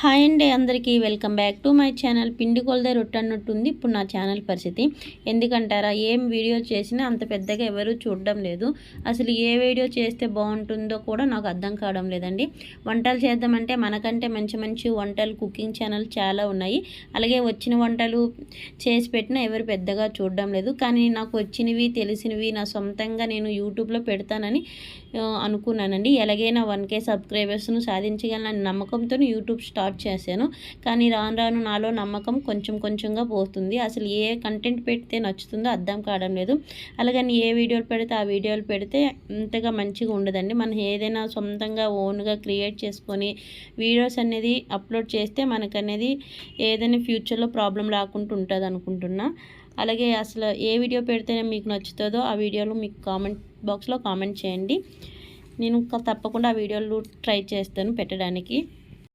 Hi అండి అందరికీ welcome back to my channel. పిండి కొలదే రొట్టన్నట్టుంది ఇప్పుడు నా ఛానల్ పరిస్థితి. ఎందుకంటారా ఏం వీడియో చేసినా అంత పెద్దగా ఎవరు చూడడం లేదు. అసలు ఏ వీడియో చేస్తే బాగుంటుందో కూడా నాకు అర్థం కావడం లేదండి. వంటలు చేద్దామంటే మనకంటే మంచి మంచి వంటలు కుకింగ్ ఛానల్ చాలా ఉన్నాయి. అలాగే వచ్చిన వంటలు చేసి పెట్టినా ఎవరు పెద్దగా చూడడం లేదు. కానీ నాకు వచ్చినవి తెలిసినవి నా సొంతంగా నేను యూట్యూబ్లో పెడతానని అనుకున్నానండి. ఎలాగైనా వన్ కే సబ్స్క్రైబర్స్ను సాధించగలన నమ్మకంతో యూట్యూబ్ స్టార్ట్ చేశాను. కానీ రాను రాను నాలో నమ్మకం కొంచెం కొంచెంగా పోతుంది. అసలు ఏ కంటెంట్ పెడితే నచ్చుతుందో అర్థం కావడం లేదు. అలాగని ఏ వీడియోలు పెడితే ఆ వీడియోలు పెడితే అంతగా మంచిగా ఉండదండి. మనం ఏదైనా సొంతంగా ఓన్గా క్రియేట్ చేసుకొని వీడియోస్ అనేది అప్లోడ్ చేస్తే మనకనేది ఏదైనా ఫ్యూచర్లో ప్రాబ్లం రాకుండా ఉంటుంది అనుకుంటున్నా. అలాగే అసలు ఏ వీడియో పెడితేనే మీకు నచ్చుతుందో ఆ వీడియోలు మీకు కామెంట్ బాక్స్లో కామెంట్ చేయండి. నేను ఇంకా తప్పకుండా ఆ వీడియోలు ట్రై చేస్తాను పెట్టడానికి.